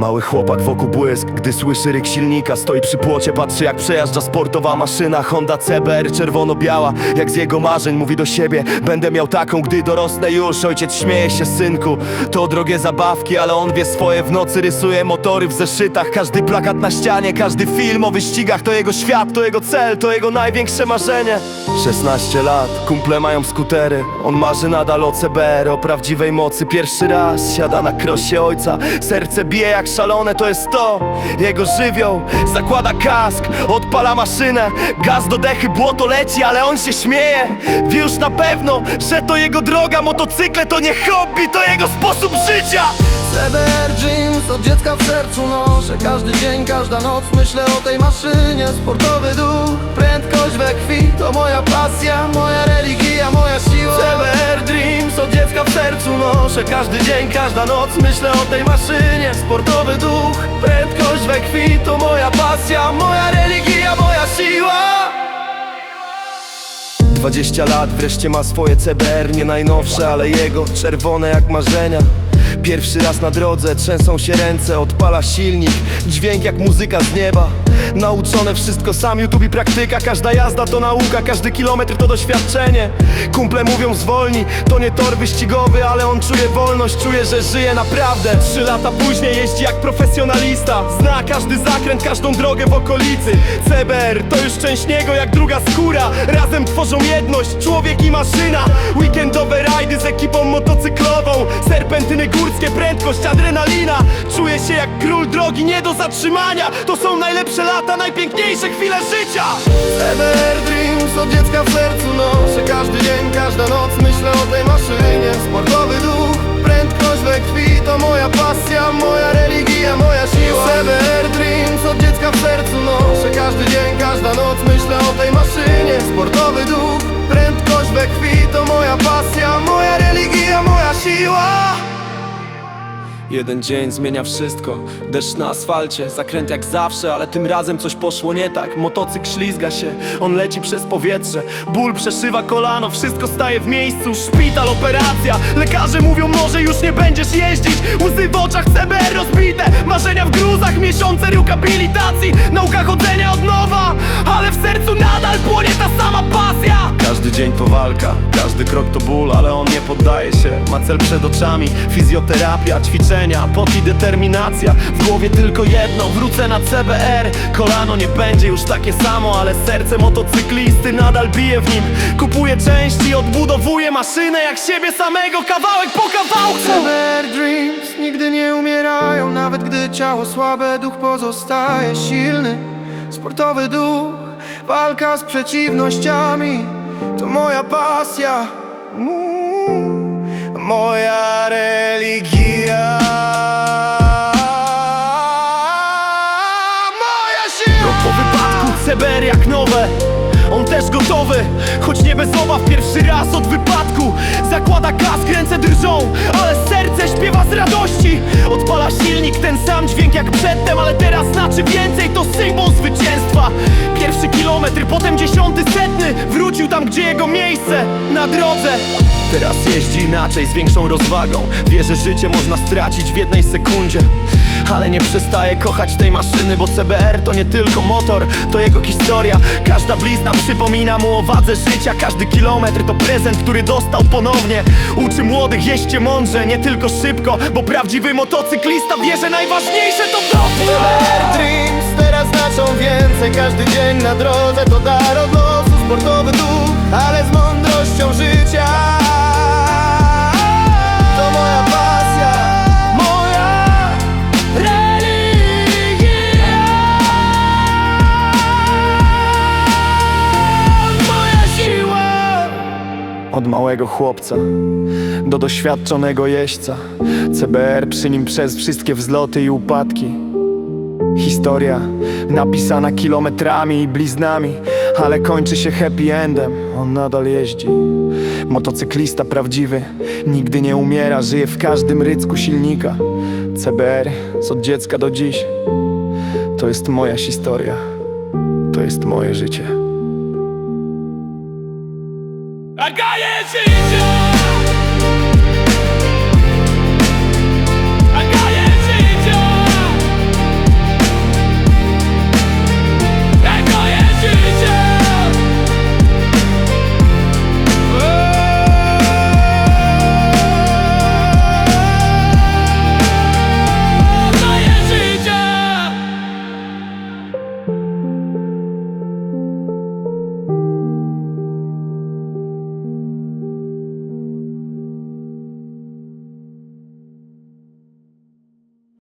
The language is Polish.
Mały chłopak wokół błysk, gdy słyszy ryk silnika Stoi przy płocie, patrzy jak przejeżdża sportowa maszyna. Honda CBR czerwono-biała, jak z jego marzeń mówi do siebie Będę miał taką, gdy dorosnę już. Ojciec śmieje się, synku, to drogie zabawki Ale on wie swoje, w nocy rysuje motory w zeszytach. Każdy plakat na ścianie, każdy film o wyścigach. To jego świat, to jego cel, to jego największe marzenie. 16 lat, kumple mają skutery. On marzy nadal o CBR, o prawdziwej mocy. Pierwszy raz siada na krosie ojca. Serce bije jak szalone, to jest to. Jego żywioł, zakłada kask Odpala maszynę, gaz do dechy, błoto leci Ale on się śmieje, wie już na pewno Że to jego droga, motocykle to nie hobby To jego sposób życia. CBR Jeans od dziecka w sercu noszę. Każdy dzień, każda noc myślę o tej maszynie. Sportowy duch, prędkość we krwi To moja pasja, moja religia, sercu noszę Każdy dzień, każda noc. Myślę o tej maszynie Sportowy duch, prędkość we krwi To moja pasja, moja religia, moja siła. 20 lat, wreszcie ma swoje CBR Nie najnowsze, ale jego, czerwone jak marzenia. Pierwszy raz na drodze, trzęsą się ręce Odpala silnik, dźwięk jak muzyka z nieba Nauczone wszystko sam, YouTube i praktyka. Każda jazda to nauka, każdy kilometr to doświadczenie. Kumple mówią zwolni, to nie tor wyścigowy Ale on czuje wolność, czuje, że żyje naprawdę. Trzy lata później jeździ jak profesjonalista. Zna każdy zakręt, każdą drogę w okolicy. CBR to już część niego jak druga skóra. Razem tworzą jedność, człowiek i maszyna. Weekendowe rajdy z ekipą motocyklową. Serpentyny górskie, prędkość, adrenalina. Czuję się jak król drogi, nie do zatrzymania. To są najlepsze lata, najpiękniejsze chwile życia. CBR Dreams od dziecka w sercu noszę. Każdy dzień, każda noc myślę o tej maszynie. Sportowy duch, prędkość we krwi To moja pasja, moja religia, moja siła. CBR Dreams od dziecka w sercu noszę. Każdy dzień, każda noc myślę o tej maszynie. Sportowy duch, prędkość we krwi To moja pasja, Jeden dzień zmienia wszystko. Deszcz na asfalcie, zakręt jak zawsze Ale tym razem coś poszło nie tak. Motocykl ślizga się, on leci przez powietrze. Ból przeszywa kolano, wszystko staje w miejscu. Szpital, operacja, lekarze mówią Może już nie będziesz jeździć. Łzy w oczach, CBR miesiące rehabilitacji Nauka chodzenia od nowa Ale w sercu nadal płonie ta sama pasja. Każdy dzień to walka, każdy krok to ból Ale on nie poddaje się, ma cel przed oczami Fizjoterapia, ćwiczenia, pot i determinacja. W głowie tylko jedno, wrócę na CBR Kolano nie będzie już takie samo Ale serce motocyklisty nadal bije w nim. Kupuje części, odbudowuje maszynę Jak siebie samego, kawałek po kawałku. CBR Dreams nigdy nie umierają Nawet gdy ciało słabe, duch pozostaje silny. Sportowy duch, walka z przeciwnościami. To moja pasja. Mm, Moja religia gotowy, choć nie bez obaw Pierwszy raz od wypadku. Zakłada kask, ręce drżą Ale serce śpiewa z radości. Odpala silnik, ten sam dźwięk jak przedtem Ale teraz znaczy więcej, to symbol zwycięstwa. Pierwszy kilometr, potem dziesiąty, setny tam, gdzie jego miejsce Na drodze. Teraz jeździ inaczej, z większą rozwagą. Wie, że życie można stracić w jednej sekundzie. Ale nie przestaje kochać tej maszyny Bo CBR to nie tylko motor, to jego historia. Każda blizna przypomina mu o wadze życia. Każdy kilometr to prezent, który dostał ponownie. Uczy młodych jeźdźcie mądrze, nie tylko szybko Bo prawdziwy motocyklista wie, że najważniejsze to profit CBR Dreams teraz znaczą więcej. Każdy dzień na drodze to dar od losu. Sportowy duch, ale z mądrością życia. To moja pasja Moja religia. Moja siła. Od małego chłopca do doświadczonego jeźdźca. CBR przy nim przez wszystkie wzloty i upadki. Historia napisana kilometrami i bliznami Ale kończy się happy endem, on nadal jeździ. Motocyklista prawdziwy, nigdy nie umiera. Żyje w każdym rycku silnika. CBR z od dziecka do dziś. To jest moja historia, to jest moje życie